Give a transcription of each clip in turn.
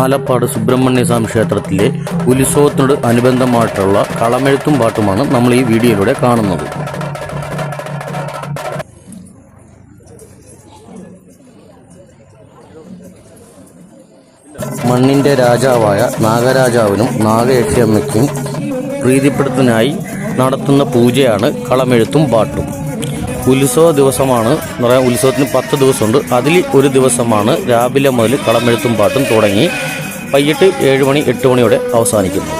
ആലപ്പാട് സുബ്രഹ്മണ്യ സ്വാമി ക്ഷേത്രത്തിലെ ഉത്സവത്തിനോട് അനുബന്ധമായിട്ടുള്ള കളമെഴുത്തും പാട്ടുമാണ് നമ്മൾ ഈ വീഡിയോയിലൂടെ കാണുന്നത്. മണ്ണിന്റെ രാജാവായ നാഗരാജാവിനും നാഗയക്ഷിയമ്മയ്ക്കും പ്രീതിപ്പെടുത്തനായി നടത്തുന്ന പൂജയാണ് കളമെഴുത്തും പാട്ടും. ഉത്സവ ദിവസമാണ് എന്ന് പറയാൻ ഉത്സവത്തിന് പത്ത് ദിവസമുണ്ട്. അതിൽ ഒരു ദിവസമാണ് രാവിലെ മുതൽ കളമെഴുത്തും പാട്ടും തുടങ്ങി വൈകിട്ട് ഏഴ് മണി എട്ട് മണിയോടെ അവസാനിക്കുന്നത്.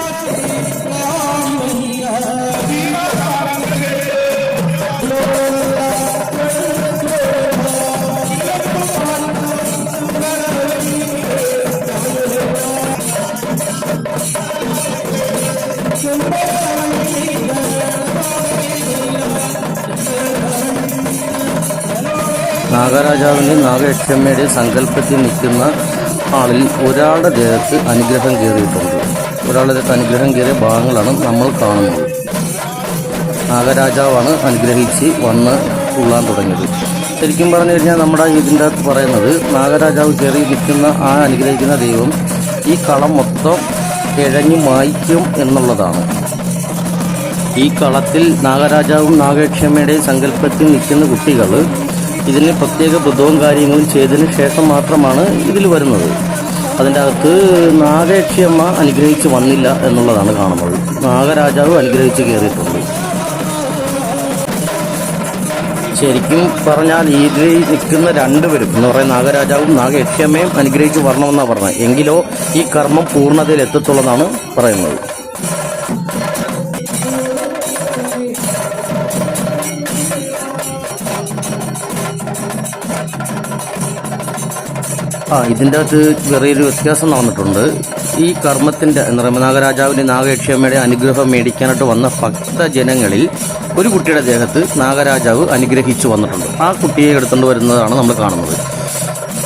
നാഗരാജാവിന്റെ നാഗയക്ഷമ്മയുടെ സങ്കല്പത്തിൽ നിൽക്കുന്ന ആളിൽ ഒരാളുടെ ദേഹത്ത് അനുഗ്രഹം കയറിയിട്ടുണ്ട്. ഒരാളുടെ ദേഹത്ത് അനുഗ്രഹം കയറിയ ഭാഗങ്ങളാണ് നമ്മൾ കാണുന്നത്. നാഗരാജാവാണ് അനുഗ്രഹിച്ച് വന്ന് തുള്ളാൻ തുടങ്ങിയത്. ശരിക്കും പറഞ്ഞു കഴിഞ്ഞാൽ നമ്മുടെ ഇതിന്റെ അകത്ത് പറയുന്നത് നാഗരാജാവ് കയറി നിൽക്കുന്ന ആ അനുഗ്രഹിക്കുന്ന ദൈവം ഈ കളം മൊത്തം കിഴഞ്ഞു മായ്ക്കും എന്നുള്ളതാണ്. ഈ കളത്തിൽ നാഗരാജാവും നാഗക്ഷമയുടെയും സങ്കല്പത്തിൽ നിൽക്കുന്ന കുട്ടികൾ ഇതിന് പ്രത്യേക വ്രതവും കാര്യങ്ങളും ചെയ്തതിന് ശേഷം മാത്രമാണ് ഇതിൽ വരുന്നത്. അതിന്റെ അകത്ത് നാഗയക്ഷിയമ്മ അനുഗ്രഹിച്ച് വന്നില്ല എന്നുള്ളതാണ് കാണുന്നത്. നാഗരാജാവ് അനുഗ്രഹിച്ച് കയറിയിട്ടുണ്ട്. ശരിക്കും പറഞ്ഞാൽ ഇതിൽ നിൽക്കുന്ന രണ്ടുപേരും എന്ന് പറയുന്ന നാഗരാജാവും നാഗയക്ഷിയമ്മയും അനുഗ്രഹിച്ച് വരണമെന്നാണ് പറഞ്ഞത്. എങ്കിലോ ഈ കർമ്മം പൂർണതയിൽ എത്തത്തുള്ളതാണ് പറയുന്നത്. ആ ഇതിന്റെ അകത്ത് ചെറിയൊരു വ്യത്യാസം നടന്നിട്ടുണ്ട്. ഈ കർമ്മത്തിന്റെ നാഗരാജാവിന്റെ നാഗയക്ഷിയമ്മയുടെ അനുഗ്രഹം മേടിക്കാനായിട്ട് വന്ന ഭക്തജനങ്ങളിൽ ഒരു കുട്ടിയുടെ ദേഹത്ത് നാഗരാജാവ് അനുഗ്രഹിച്ചു വന്നിട്ടുണ്ട്. ആ കുട്ടിയെ എടുത്തുകൊണ്ട് വരുന്നതാണ് നമ്മൾ കാണുന്നത്.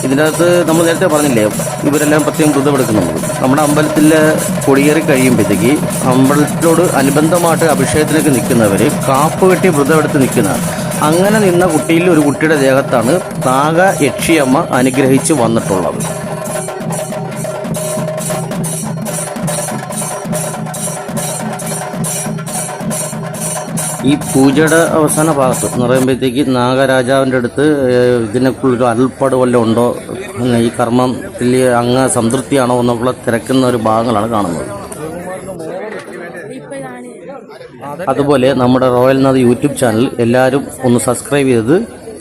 ഇതിന്റെ അകത്ത് നമ്മൾ നേരത്തെ പറഞ്ഞില്ലേ ഇവരെല്ലാം പ്രത്യേകം വ്രതമെടുക്കുന്നുണ്ട് നമ്മുടെ അമ്പലത്തിൽ കൊടിയേറി കഴിയുമ്പോഴത്തേക്ക് അമ്പലത്തിനോട് അനുബന്ധമായിട്ട് അഭിഷേകത്തിനൊക്കെ നിൽക്കുന്നവർ കാപ്പ് കെട്ടി വ്രതമെടുത്ത് നിൽക്കുന്ന അങ്ങനെ നിന്ന കുട്ടിയിൽ ഒരു കുട്ടിയുടെ ദേഹത്താണ് നാഗ യക്ഷിയമ്മ അനുഗ്രഹിച്ച് വന്നിട്ടുള്ളത്. ഈ പൂജയുടെ അവസാന ഭാഗത്ത് എന്ന് പറയുമ്പോഴത്തേക്ക് നാഗരാജാവിന്റെ അടുത്ത് ഇതിനെക്കുള്ളൊരു അൽപ്പാട് വല്ലതും ഉണ്ടോ? ഈ ഈ കർമ്മത്തിൽ അങ്ങ് സംതൃപ്തിയാണോ എന്നൊക്കെയുള്ള തിരക്കുന്ന ഒരു ഭാഗങ്ങളാണ് കാണുന്നത്. അതുപോലെ നമ്മുടെ റോയൽ നാഥ് യൂട്യൂബ് ചാനൽ എല്ലാവരും ഒന്ന് സബ്സ്ക്രൈബ് ചെയ്ത്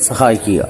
സഹായിക്കുക.